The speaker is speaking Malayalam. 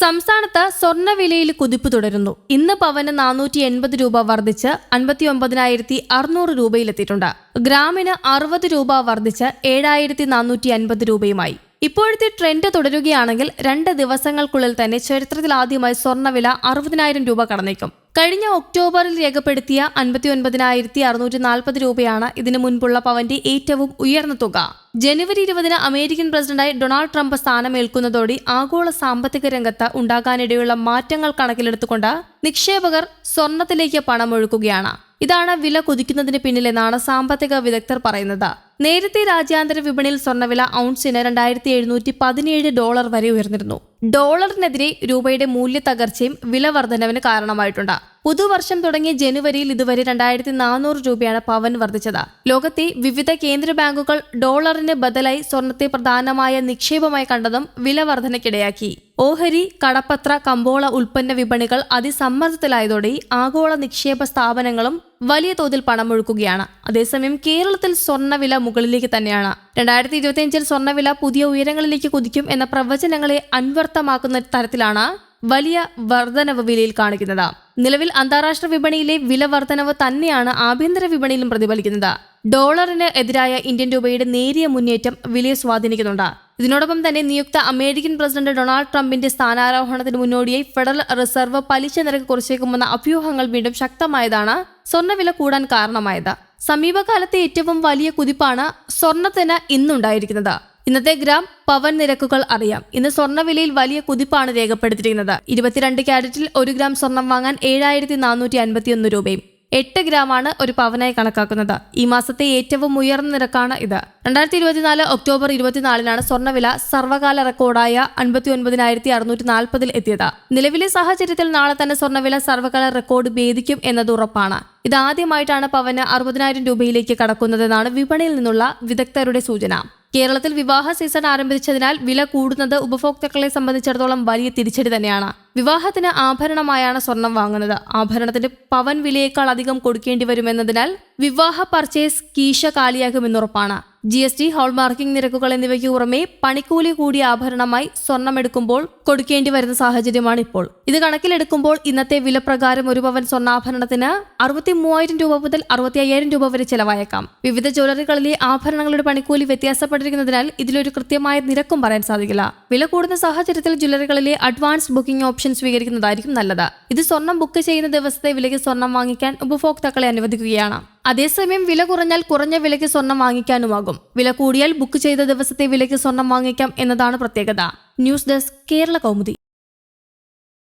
സംസ്ഥാനത്ത് സ്വർണവിലയിൽ കുതിപ്പ് തുടരുന്നു. ഇന്ന് പവന് നാനൂറ്റി എൺപത് രൂപ വർദ്ധിച്ച് അൻപത്തി ഒമ്പതിനായിരത്തി അറുന്നൂറ് രൂപയിലെത്തിയിട്ടുണ്ട്. ഗ്രാമിന് അറുപത് രൂപ വർദ്ധിച്ച് ഏഴായിരത്തി നാനൂറ്റി അൻപത് രൂപയുമായി. ഇപ്പോഴത്തെ ട്രെൻഡ് തുടരുകയാണെങ്കിൽ രണ്ട് ദിവസങ്ങൾക്കുള്ളിൽ തന്നെ ചരിത്രത്തിലാദ്യമായി സ്വർണവില അറുപതിനായിരം രൂപ കടന്നേക്കും. കഴിഞ്ഞ ഒക്ടോബറിൽ രേഖപ്പെടുത്തിയ അൻപത്തി ഒൻപതിനായിരത്തി അറുന്നൂറ്റി നാൽപ്പത് രൂപയാണ് ഇതിനു മുൻപുള്ള പവന്റെ ഏറ്റവും ഉയർന്ന തുക. ജനുവരി ഇരുപതിന് അമേരിക്കൻ പ്രസിഡന്റായി ഡൊണാൾഡ് ട്രംപ് സ്ഥാനമേൽക്കുന്നതോടെ ആഗോള സാമ്പത്തിക രംഗത്ത് ഉണ്ടാകാനിടയുള്ള മാറ്റങ്ങൾ കണക്കിലെടുത്തുകൊണ്ട് നിക്ഷേപകർ സ്വർണത്തിലേക്ക് പണമൊഴുക്കുകയാണ്. ഇതാണ് വില കുതിക്കുന്നതിന് പിന്നിലെന്നാണ് സാമ്പത്തിക വിദഗ്ധർ പറയുന്നത്. നേരത്തെ രാജ്യാന്തര വിപണിയിൽ സ്വർണവില ഔൺസിന് രണ്ടായിരത്തി എഴുന്നൂറ്റി പതിനേഴ് ഡോളർ വരെ ഉയർന്നിരുന്നു. ഡോളറിനെതിരെ രൂപയുടെ മൂല്യ തകർച്ചയും വില വർധനവിന് കാരണമായിട്ടുണ്ട്. പുതുവർഷം തുടങ്ങിയ ജനുവരിയിൽ ഇതുവരെ രണ്ടായിരത്തി നാനൂറ് രൂപയാണ് പവൻ വർദ്ധിച്ചത്. ലോകത്തെ വിവിധ കേന്ദ്ര ബാങ്കുകൾ ഡോളറിന് ബദലായി സ്വർണത്തെ പ്രധാനമായ നിക്ഷേപമായി കണ്ടതും വില വർധനയ്ക്കിടയാക്കി ഓഹരി കടപ്പത്ര കമ്പോള ഉൽപ്പന്ന വിപണികൾ അതിസമ്മർദ്ദത്തിലായതോടെ ആഗോള നിക്ഷേപ സ്ഥാപനങ്ങളും വലിയ തോതിൽ പണമൊഴുക്കുകയാണ്. അതേസമയം കേരളത്തിൽ സ്വർണവില മുകളിലേക്ക് തന്നെയാണ്. രണ്ടായിരത്തി ഇരുപത്തിയഞ്ചിൽ സ്വർണവില പുതിയ ഉയരങ്ങളിലേക്ക് കുതിക്കും എന്ന പ്രവചനങ്ങളെ അൻവർത്ഥമാക്കുന്ന തരത്തിലാണ് വലിയ വർധനവ് വിലയിൽ കാണിക്കുന്നത്. നിലവിൽ അന്താരാഷ്ട്ര വിപണിയിലെ വില വർധനവ് തന്നെയാണ് ആഭ്യന്തര വിപണിയിലും പ്രതിഫലിക്കുന്നത്. ഡോളറിന് എതിരായ ഇന്ത്യൻ രൂപയുടെ നേരിയ മുന്നേറ്റം വിലയെ സ്വാധീനിക്കുന്നുണ്ട്. ഇതിനോടൊപ്പം തന്നെ നിയുക്ത അമേരിക്കൻ പ്രസിഡന്റ് ഡൊണാൾഡ് ട്രംപിന്റെ സ്ഥാനാരോഹണത്തിന് മുന്നോടിയായി ഫെഡറൽ റിസർവ് പലിശ നിരക്ക് കുറച്ചേക്കുമെന്ന അഭ്യൂഹങ്ങൾ വീണ്ടും ശക്തമായതാണ്. സ്വർണവില കൂടാൻ കാരണമായത്. സമീപകാലത്തെ ഏറ്റവും വലിയ കുതിപ്പാണ് സ്വർണത്തിന് ഇന്നുണ്ടായിരിക്കുന്നത്. ഇന്നത്തെ ഗ്രാം പവൻ നിരക്കുകൾ അറിയാം. ഇന്ന് സ്വർണവിലയിൽ വലിയ കുതിപ്പാണ് രേഖപ്പെടുത്തിയിരിക്കുന്നത്. ഇരുപത്തിരണ്ട് ക്യാരറ്റിൽ ഒരു ഗ്രാം സ്വർണം വാങ്ങാൻ ഏഴായിരത്തി നാനൂറ്റി അൻപത്തിയൊന്ന് രൂപയും എട്ട് ഗ്രാമാണ് ഒരു പവനായി കണക്കാക്കുന്നത്. ഈ മാസത്തെ ഏറ്റവും ഉയർന്ന നിരക്കാണ് ഇത്. രണ്ടായിരത്തി ഇരുപത്തിനാല് ഒക്ടോബർ ഇരുപത്തിനാലിനാണ് സ്വർണവില സർവകാല റെക്കോർഡായ അൻപത്തി ഒൻപതിനായിരത്തി അറുന്നൂറ്റി നാൽപ്പതിൽ എത്തിയത്. നിലവിലെ സാഹചര്യത്തിൽ നാളെ തന്നെ സ്വർണവില സർവകാല റെക്കോർഡ് ഭേദിക്കും എന്നത് ഉറപ്പാണ്. ഇതാദ്യമായിട്ടാണ് പവന് അറുപതിനായിരം രൂപയിലേക്ക് കടക്കുന്നതെന്നാണ് വിപണിയിൽ നിന്നുള്ള വിദഗ്ധരുടെ സൂചന. കേരളത്തിൽ വിവാഹ സീസൺ ആരംഭിച്ചതിനാൽ വില കൂടുന്നത് ഉപഭോക്താക്കളെ സംബന്ധിച്ചിടത്തോളം വലിയ തിരിച്ചടി തന്നെയാണ്. വിവാഹത്തിന് ആഭരണമായാണ് സ്വർണം വാങ്ങുന്നത്. ആഭരണത്തിന്റെ പവൻ വിലയേക്കാൾ അധികം കൊടുക്കേണ്ടി വരുമെന്നതിനാൽ വിവാഹ പർച്ചേസ് കീശ കാലിയാകുമെന്നുറപ്പാണ്. ജി എസ് ടി ഹോൾമാർക്കിംഗ് നിരക്കുകൾ എന്നിവയ്ക്ക് പുറമെ പണിക്കൂലി കൂടിയ ആഭരണമായി സ്വർണം എടുക്കുമ്പോൾ കൊടുക്കേണ്ടി വരുന്ന സാഹചര്യമാണ് ഇപ്പോൾ. ഇത് കണക്കിലെടുക്കുമ്പോൾ ഇന്നത്തെ വില പ്രകാരം ഒരു പവൻ സ്വർണാഭരണത്തിന് അറുപത്തി മൂവായിരം രൂപ മുതൽ അറുപത്തി അയ്യായിരം രൂപ വരെ ചെലവായേക്കാം. വിവിധ ജ്വല്ലറികളിലെ ആഭരണങ്ങളുടെ പണിക്കൂലി വ്യത്യാസപ്പെട്ടിരിക്കുന്നതിനാൽ ഇതിലൊരു കൃത്യമായ നിരക്കും പറയാൻ സാധിക്കില്ല. വില കൂടുന്ന സാഹചര്യത്തിൽ ജ്വല്ലറികളിലെ അഡ്വാൻസ് ബുക്കിംഗ് സ്വീകരിക്കുന്നതായിരിക്കും നല്ലത്. ഇത് സ്വർണം ബുക്ക് ചെയ്യുന്ന ദിവസത്തെ വിലയ്ക്ക് സ്വർണം വാങ്ങിക്കാൻ ഉപഭോക്താക്കളെ അനുവദിക്കുകയാണ്. അതേസമയം വില കുറഞ്ഞാൽ കുറഞ്ഞ വിലയ്ക്ക് സ്വർണം വാങ്ങിക്കാനുമാകും. വില കൂടിയാൽ ബുക്ക് ചെയ്ത ദിവസത്തെ വിലയ്ക്ക് സ്വർണം വാങ്ങിക്കാം എന്നതാണ് പ്രത്യേകത. News desk Kerala Kaumudi.